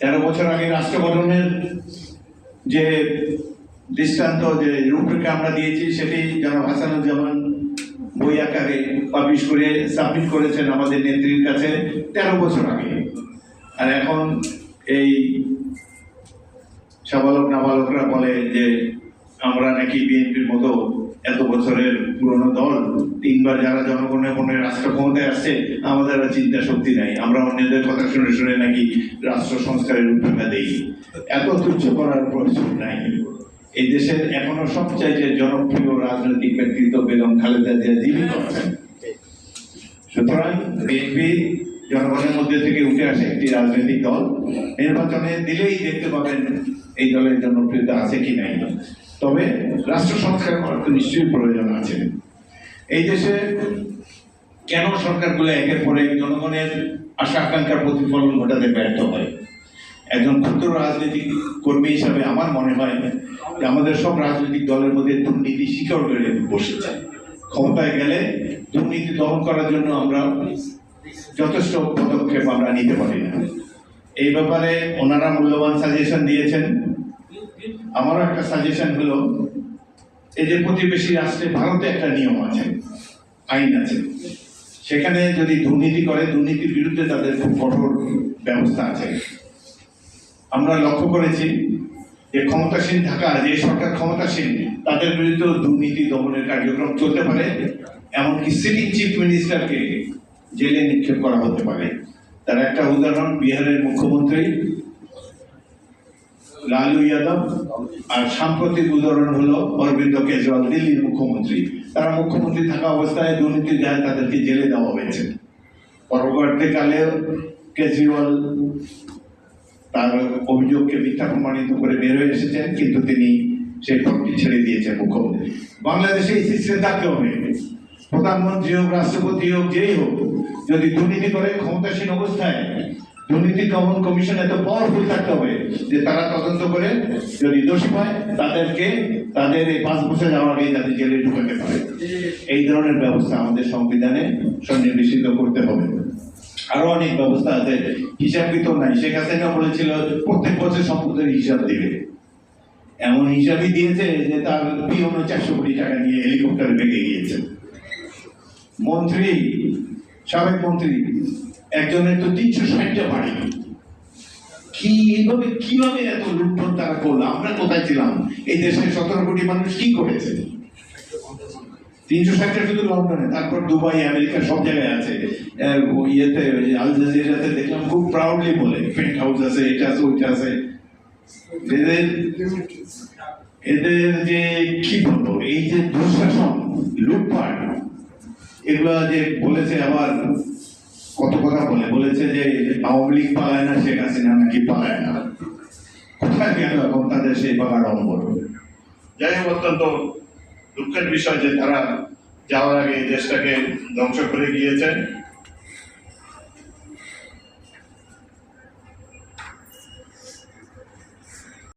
তেরো বছর আগে রাষ্ট্র গঠনের যে দৃষ্টান্ত, যে রূপরেখা আমরা দিয়েছি, সেটি জনাব হাসানুজ্জামান বই আকারে পাবলিশ করে সাবমিট করেছেন আমাদের নেত্রীর কাছে তেরো বছর আগে। আর এখন এই সাবালক নাবালকরা বলে যে, আমরা নাকি বিএনপির মতো এত বছরের পুরনো দল, তিনবার যারা জনগণের মনে রাষ্ট্র ক্ষমতায় আসছে, আমাদের আর চিন্তা শক্তি নাই। আমরা অন্যদের কথা শুনে শুনে নাকি রাষ্ট্র সংস্কারের রূপরেখা দেই এত তুচ্ছ করার প্রয়োজন নাই। এই দেশের এখনও সবচাইতে জনপ্রিয় রাজনৈতিক ব্যক্তিত্ব বেগম খালেদা জিয়া জীবিত আছেন সুতরাং বিএনপি জনগণের মধ্যে থেকে উঠে আসে একটি রাজনৈতিক দল। নির্বাচনে দিলেই দেখতে পাবেন এই দলের জনপ্রিয়তা আছে কি নাই। তবে রাষ্ট্র সংস্কার করার তো নিশ্চয়ই প্রয়োজন আছে। এই দেশে কেন সরকারগুলো একের পর জনগণের আশা আকাঙ্ক্ষার প্রতিফলন ঘটাতে ব্যর্থ হয়? একজন ক্ষুদ্র রাজনৈতিক কর্মী হিসাবে আমার মনে হয় যে আমাদের সব রাজনৈতিক দলের মধ্যে দুর্নীতি শিকড় করে বসেছে। ক্ষমতায় গেলে দুর্নীতি দমন করার জন্য আমরা যথেষ্ট পদক্ষেপ আমরা নিতে পারি না। এই ব্যাপারে ওনারা মূল্যবান সাজেশন দিয়েছেন। আমারও একটা সাজেশন হলো, এই যে প্রতিবেশী রাষ্ট্রে ভারতে একটা নিয়ম আছে, আইন আছে। সেখানে যদি দুর্নীতি করে, দুর্নীতির বিরুদ্ধে তাদের খুব কঠোর ব্যবস্থা আছে। আমরা লক্ষ্য করেছি যে ক্ষমতাসীন থাকা, যে সরকার ক্ষমতাসীন, তাদের বিরুদ্ধে দুর্নীতি দমনের কার্যক্রম চলতে পারে, এমনকি সিটিং চিফ মিনিস্টারকে জেলে নিক্ষেপ করা হতে পারে। তার একটা উদাহরণ বিহারের মুখ্যমন্ত্রী লালু যাদব আর সাম্প্রতিক উদাহরণ হলো অরবিন্দ কেজরিওয়াল, দিল্লির মুখ্যমন্ত্রী। তারা মুখ্যমন্ত্রী থাকা অবস্থায় দুর্নীতি যায় তাদেরকে জেলে দেওয়া হয়েছে। পরবর্তীকালে কেজরিওয়াল তার অভিযোগকে মিথ্যা প্রমাণিত করে বের হয়ে এসেছেন, কিন্তু তিনি সেই পদটি ছেড়ে দিয়েছেন মুখ্যমন্ত্রী। বাংলাদেশে এই সিস্টেম থাকতে হবে। প্রধানমন্ত্রী হোক, রাষ্ট্রপতি হোক, যেই হোক, যদি দুর্নীতি করে ক্ষমতাসীন অবস্থায় দুর্নীতি দমন কমিশন এত পাওয়ারফুল থাকতে হবে যে তারা তদন্ত করে যদি দোষী পায়, তাদেরকে, তাদের এই পাঁচ বছর যাওয়ার আগে জেলে ঢুকাতে পারে। এই ধরনের ব্যবস্থা আমাদের সংবিধানে সন্নিবেশিত করতে হবে। আরও অনেক ব্যবস্থা আছে, হিসাব তো নাই? শেখ হাসিনা বলেছিল, প্রত্যেক বছর সম্পদের হিসাব দিবে। এমন হিসাবই দিয়েছে যে তার পিওনো চারশো কোটি টাকা নিয়ে হেলিকপ্টারে বেগে গিয়েছে। মন্ত্রী, সাবেক মন্ত্রী একজনের তো তিনশো ষাটটা বাড়ি। কি এইভাবে কীভাবে এত লুণ্ঠন তারা করল? আমরা কোথায় ছিলাম? এই দেশের সতেরো কোটি মানুষ কি করেছে? তিনশো ষাটটা শুধু লন্ডনে, তারপর দুবাই, আমেরিকা সব জায়গায় আছে। ইয়েতে আল জাজিরাতে দেখলাম খুব প্রাউডলি বলে পেন্ট হাউস আছে, এটা আছে, ওইটা আছে। এদের এদের যে, কি বলব, এই যে দুঃশাসন, লুটপাট, এগুলা যে বলেছে আবার কত কথা বলে? বলেছে যে আওয়ামী লীগ পালায় না, শেখ হাসিনা নাকি পালায় না। কোথায় গেল এখন তাদের সেই পালার অম্বর যাই হোক, অত্যন্ত দুঃখের বিষয় যে তারা যাওয়ার আগে দেশটাকে ধ্বংস করে গিয়েছে।